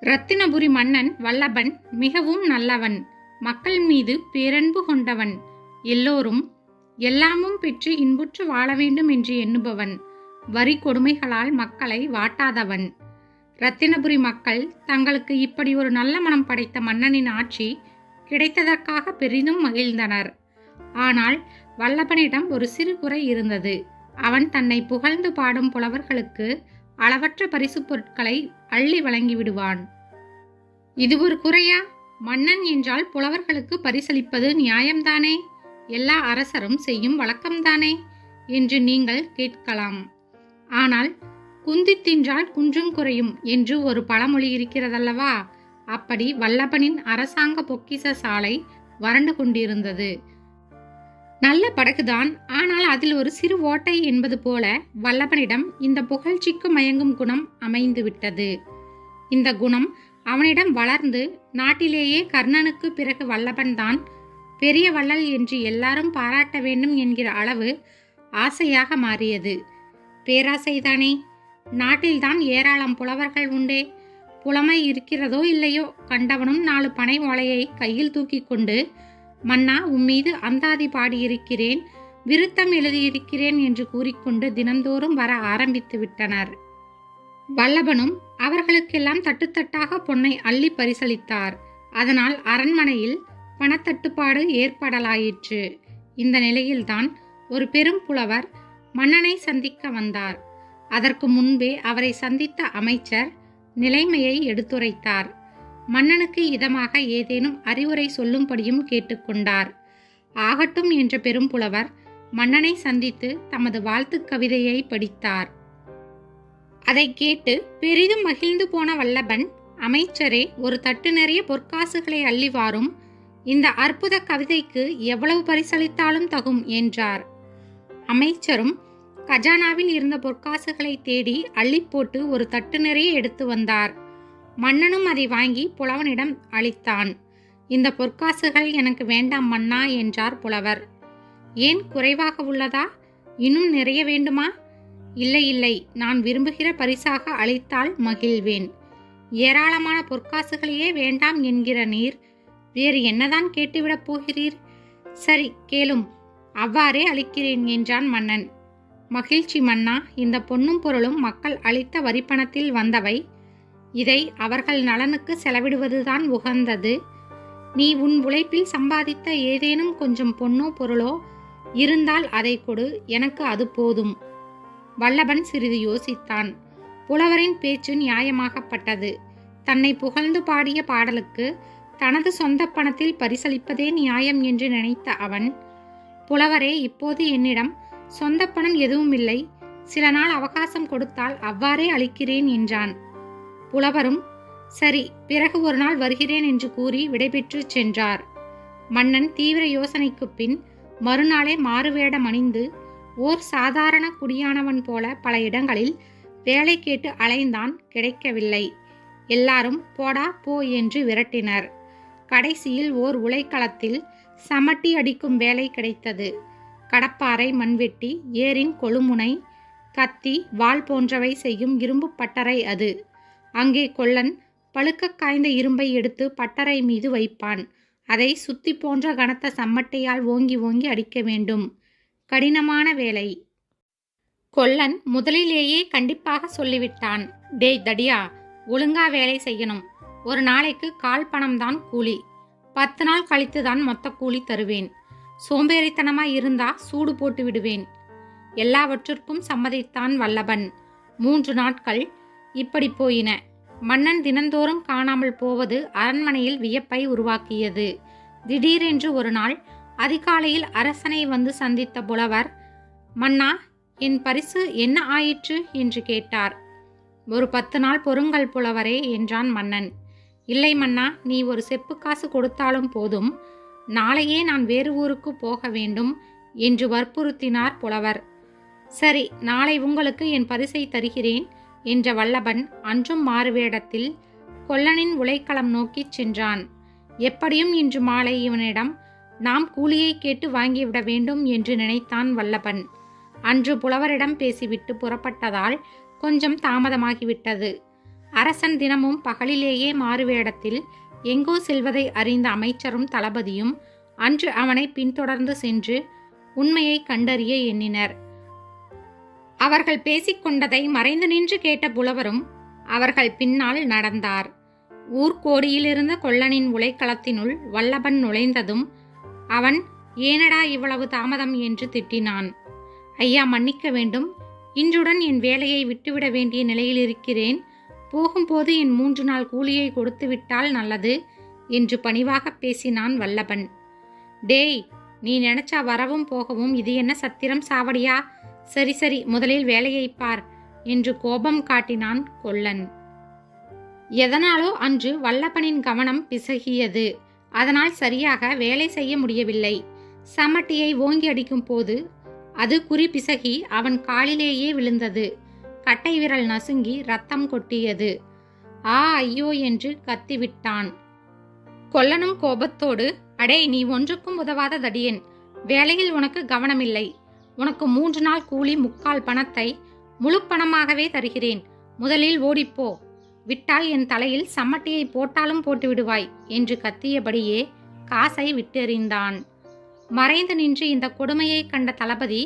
ரத்தினபுரி மன்னன் வல்லபன் மிகவும் நல்லவன். மக்கள் மீது பேரன்பு கொண்டவன். எல்லோரும் எல்லாமும் பெற்று இன்புற்று வாழ வேண்டும் என்று எண்ணுபவன். வரி கொடுமைகளால் மக்களை வாட்டாதவன். ரத்தினபுரி மக்கள் தங்களுக்கு இப்படி ஒரு நல்ல மனம் படைத்த மன்னனின் ஆட்சி கிடைத்ததற்காக பெரிதும் மகிழ்ந்தனர். ஆனால் வல்லபனிடம் ஒரு சிறு குறை இருந்தது. அவன் தன்னை புகழ்ந்து பாடும் புலவர்களுக்கு அளவற்ற பரிசுப் பொருட்களை அள்ளி வழங்கிவிடுவான். இது ஒரு குறையா? மன்னன் என்றால் புலவர்களுக்கு பரிசளிப்பது நியாயம்தானே? எல்லா அரசரும் செய்யும் வழக்கம்தானே? என்று நீங்கள் கேட்கலாம். ஆனால் குந்தி தின்றால் குன்றும் குறையும் என்று ஒரு பழமொழி இருக்கிறதல்லவா? அப்படி வல்லபனின் அரசாங்க பொக்கிச சாலை வறண்டு கொண்டிருந்தது. நல்ல படகுதான் ஆனால் அதில் ஒரு சிறு ஓட்டை என்பது போல வல்லபனிடம் இந்த புகழ்ச்சிக்கு மயங்கும் குணம் அமைந்து விட்டது. இந்த குணம் அவனிடம் வளர்ந்து நாட்டிலேயே கர்ணனுக்கு பிறகு வல்லபன்தான். பெரிய வள்ளல் என்று எல்லாரும் பாராட்ட வேண்டும் என்கிற அளவு ஆசையாக மாறியது. பேராசைதானே? நாட்டில்தான் ஏராளம் புலவர்கள் உண்டே. புலமை இருக்கிறதோ இல்லையோ கண்டவனும் நாலு பனை ஓலையை கையில் தூக்கி கொண்டு மன்னா உம்மீது அந்தாதி பாடியிருக்கிறேன் விருத்தம் எழுதியிருக்கிறேன் என்று கூறிக்கொண்டு தினந்தோறும் வர ஆரம்பித்து விட்டனர். வல்லபனும் அவர்களுக்கெல்லாம் தட்டுத்தட்டாக பொன்னை அள்ளி பரிசளித்தார். அதனால் அரண்மனையில் பணத்தட்டுப்பாடு ஏற்படலாயிற்று. இந்த நிலையில்தான் ஒரு பெரும் புலவர் மன்னனை சந்திக்க வந்தார். அதற்கு முன்பே அவரை சந்தித்த அமைச்சர் நிலைமையை எடுத்துரைத்தார். மன்னனுக்கு இதமாக ஏதேனும் அறிவுரை சொல்லும்படியும் கேட்டுக்கொண்டார். ஆகட்டும் என்ற பெரும் புலவர் மன்னனை சந்தித்து தமது வாழ்த்துக் கவிதையை படித்தார். அதை கேட்டு பெரிதும் மகிழ்ந்து போன வல்லபன் அமைச்சரே ஒரு தட்டு நிறைய பொற்காசுகளை அள்ளிவாரும் இந்த அற்புத கவிதைக்கு எவ்வளவு பரிசளித்தாலும் தகும் என்றார். அமைச்சரும் கஜானாவில் இருந்த பொற்காசுகளை தேடி அள்ளி போட்டு ஒரு தட்டு நிறைய எடுத்து வந்தார். மன்னனும் அதை வாங்கி புலவனிடம் அளித்தான். இந்த பொற்காசுகள் எனக்கு வேண்டாம் மன்னா என்றார் புலவர். ஏன் குறைவாக உள்ளதா? இன்னும் நிறைய வேண்டுமா? இல்லை இல்லை நான் விரும்புகிற பரிசாக அளித்தால் மகிழ்வேன். ஏராளமான பொற்காசுகளையே வேண்டாம் என்கிற நீர் வேறு என்னதான் கேட்டுவிடப் போகிறீர்? சரி கேளும் அவ்வாறே அளிக்கிறேன் என்றான் மன்னன். மகிழ்ச்சி மன்னா இந்த பொன்னும் பொருளும் மக்கள் அளித்த வரிப்பணத்தில் வந்தவை இதை அவர்கள் நலனுக்கு செலவிடுவதுதான் உகந்தது. நீ உன் உழைப்பில் சம்பாதித்த ஏதேனும் கொஞ்சம் பொன்னோ பொருளோ இருந்தால் அதை கொடு எனக்கு அது போதும். வல்லபன் சிறிது யோசித்தான். புலவரின் பேச்சு நியாயமாகப்பட்டது. தன்னை புகழ்ந்து பாடிய பாடலுக்கு தனது சொந்த பணத்தில் பரிசளிப்பதே நியாயம் என்று நினைத்த அவன் புலவரே இப்போது என்னிடம் சொந்த பணம் எதுவும் இல்லை. சில நாள் அவகாசம் கொடுத்தால் அவ்வாறே அளிக்கிறேன் என்றான். புலவரும் சரி பிறகு ஒரு நாள் வருகிறேன் என்று கூறி விடைபெற்று சென்றார். மன்னன் தீவிர யோசனைக்குப் பின் மறுநாளே மாறுவேடம் அணிந்து ஓர் சாதாரண குடியானவன் போல பல இடங்களில் வேலை கேட்டு அலைந்தான் கிடைக்கவில்லை. எல்லாரும் போடா போ என்று விரட்டினர். கடைசியில் ஓர் உலைக்களத்தில் சமட்டி அடிக்கும் வேலை கிடைத்தது. கடப்பாறை மண்வெட்டி ஏரின் கொழுமுனை கத்தி வாள் போன்றவை செய்யும் இரும்பு பட்டறை அது. அங்கே கொல்லன் பழுக்க காய்ந்த இரும்பை எடுத்து பட்டறை மீது வைப்பான். அதை சுத்தி போன்ற கனத்த சம்மட்டையால் ஓங்கி ஓங்கி அடிக்க வேண்டும். கடினமான வேலை. கொல்லன் முதலிலேயே கண்டிப்பாக சொல்லிவிட்டான். டேய் தடியா ஒழுங்கா வேலை செய்யணும். ஒரு நாளைக்கு கால் பணம்தான் கூலி. பத்து நாள் கழித்து தான் மொத்த கூலி தருவேன். சோம்பேறித்தனமாய் இருந்தா சூடு போட்டு விடுவேன். எல்லாவற்றிற்கும் சம்மதித்தான் வல்லபன் மூன்று நாட்கள் இப்படி போயின. மன்னன் தினந்தோறும் காணாமல் போவது அரண்மனையில் வியப்பை உருவாக்கியது. திடீரென்று ஒரு நாள் அதிகாலையில் அரசனை வந்து சந்தித்த புலவர் மன்னா என் பரிசு என்ன ஆயிற்று என்று கேட்டார். ஒரு பத்து நாள் பொறுங்கள் புலவரே என்றான் மன்னன். இல்லை மன்னா நீ ஒரு செப்பு காசு கொடுத்தாலும் போதும். நாளையே நான் வேறு ஊருக்கு போக வேண்டும் என்று வற்புறுத்தினார் புலவர். சரி நாளை உங்களுக்கு என் பரிசை தருகிறேன். என்ற வல்லபன் அன்றும் மாறுவேடத்தில் கொல்லனின் உலைக்களம் நோக்கிச் சென்றான். எப்படியும் இன்று மாலை இவனிடம் நாம் கூலியை கேட்டு வாங்கிவிட வேண்டும் என்று நினைத்தான் வல்லபன். அன்று புலவரிடம் பேசிவிட்டு புறப்பட்டதால் கொஞ்சம் தாமதமாகிவிட்டது. அரசன் தினமும் பகலிலேயே மாறுவேடத்தில் எங்கோ செல்வதை அறிந்த அமைச்சரும் தளபதியும் அன்று அவனை பின்தொடர்ந்து சென்று உண்மையை கண்டறிய எண்ணினர். அவர்கள் பேசிக்கொண்டதை மறைந்து நின்று கேட்ட புலவரும் அவர்கள் பின்னால் நடந்தார். ஊர்கோடியிலிருந்த கொல்லனின் உலைக்களத்தினுள் வல்லபன் நுழைந்ததும் அவன் ஏனடா இவ்வளவு தாமதம்? என்று திட்டினான். ஐயா மன்னிக்க வேண்டும். இன்றுடன் என் வேலையை விட்டுவிட வேண்டிய நிலையில் இருக்கிறேன். போகும்போது என் மூன்று நாள் கூலியை கொடுத்து விட்டால் நல்லது என்று பணிவாக பேசினான் வல்லபன். டேய் நீ நினைச்சா வரவும் போகவும் இது என்ன சத்திரம் சாவடியா? சரி சரி முதலில் வேலையை பார் என்று கோபம் காட்டினான் கொல்லன். எதனாலோ அன்று வல்லப்பனின் கவனம் பிசகியது. அதனால் சரியாக வேலை செய்ய முடியவில்லை. சமட்டியை ஓங்கி அடிக்கும் போது அது குறி பிசகி அவன் காலிலேயே விழுந்தது. கட்டை விரல் நசுங்கி ரத்தம் கொட்டியது. ஆ ஐயோ என்று கத்திவிட்டான். கொல்லனும் கோபத்தோடு அடே நீ ஒன்றுக்கும் உதவாத தடியன். வேலையில் உனக்கு கவனமில்லை. உனக்கு மூன்று நாள் கூலி முக்கால் பணத்தை முழு பணமாகவே தருகிறேன். முதலில் ஓடிப்போ. விட்டால் என் தலையில் சம்மட்டியை போட்டாலும் போட்டு விடுவாய் என்று கத்தியபடியே காசை விட்டெறிந்தான். மறைந்து நின்று இந்த கொடுமையை கண்ட தளபதி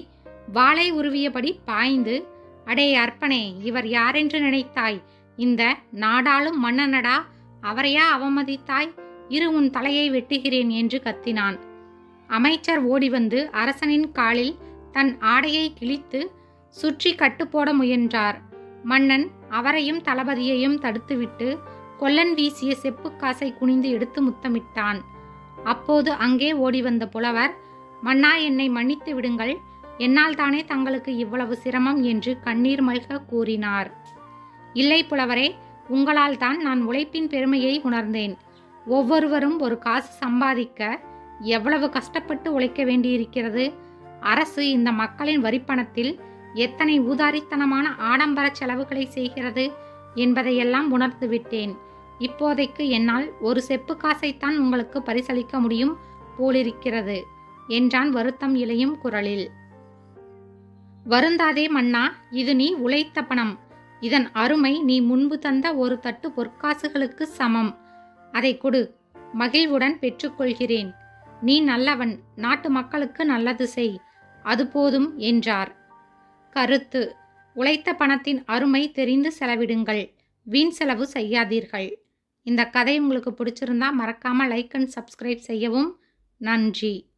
வாளை உருவியபடி பாய்ந்து அடே அர்ப்பனே இவர் யாரென்று நினைத்தாய்? இந்த நாடாளும் மன்னனடா அவரையா அவமதித்தாய்? இரு உன் தலையை வெட்டுகிறேன் என்று கத்தினான். அமைச்சர் ஓடி வந்து அரசனின் காலில் தன் ஆடையை கிழித்து சுற்றி கட்டுப்போட முயன்றார். மன்னன் அவரையும் தளபதியையும் தடுத்துவிட்டு கொல்லன் வீசிய செப்பு காசை குனிந்து எடுத்து முத்தமிட்டான். அப்போது அங்கே ஓடி வந்த புலவர் மன்னா என்னை மன்னித்து விடுங்கள். என்னால் தானே தங்களுக்கு இவ்வளவு சிரமம் என்று கண்ணீர் மல்க கூறினார். இல்லை புலவரே உங்களால் தான் நான் உழைப்பின் பெருமையை உணர்ந்தேன். ஒவ்வொருவரும் ஒரு காசு சம்பாதிக்க எவ்வளவு கஷ்டப்பட்டு உழைக்க வேண்டியிருக்கிறது? அரசு இந்த மக்களின் வரிப்பணத்தில் எத்தனை ஊதாரித்தனமான ஆடம்பர செலவுகளை செய்கிறது என்பதையெல்லாம் உணர்ந்துவிட்டேன் இப்போதைக்கு என்னால் ஒரு செப்பு காசைத்தான் உங்களுக்கு பரிசளிக்க முடியும் போலிருக்கிறது என்றான் வருத்தம் இளையும் குரலில். வருந்தாதே மன்னா இது நீ உழைத்த பணம். இதன் அருமை நீ முன்பு தந்த ஒரு தட்டு பொற்காசுகளுக்கு சமம். அதை கொடு மகிழ்வுடன் பெற்றுக்கொள்கிறேன். நீ நல்லவன் நாட்டு மக்களுக்கு நல்லது செய். அது போதும் என்றார். கருத்து உழைத்த பணத்தின் அருமை தெரிந்து செலவிடுங்கள் வீண் செலவு செய்யாதீர்கள். இந்த கதை உங்களுக்கு பிடிச்சிருந்தா மறக்காமல் லைக் அண்ட் சப்ஸ்கிரைப் செய்யவும். நன்றி.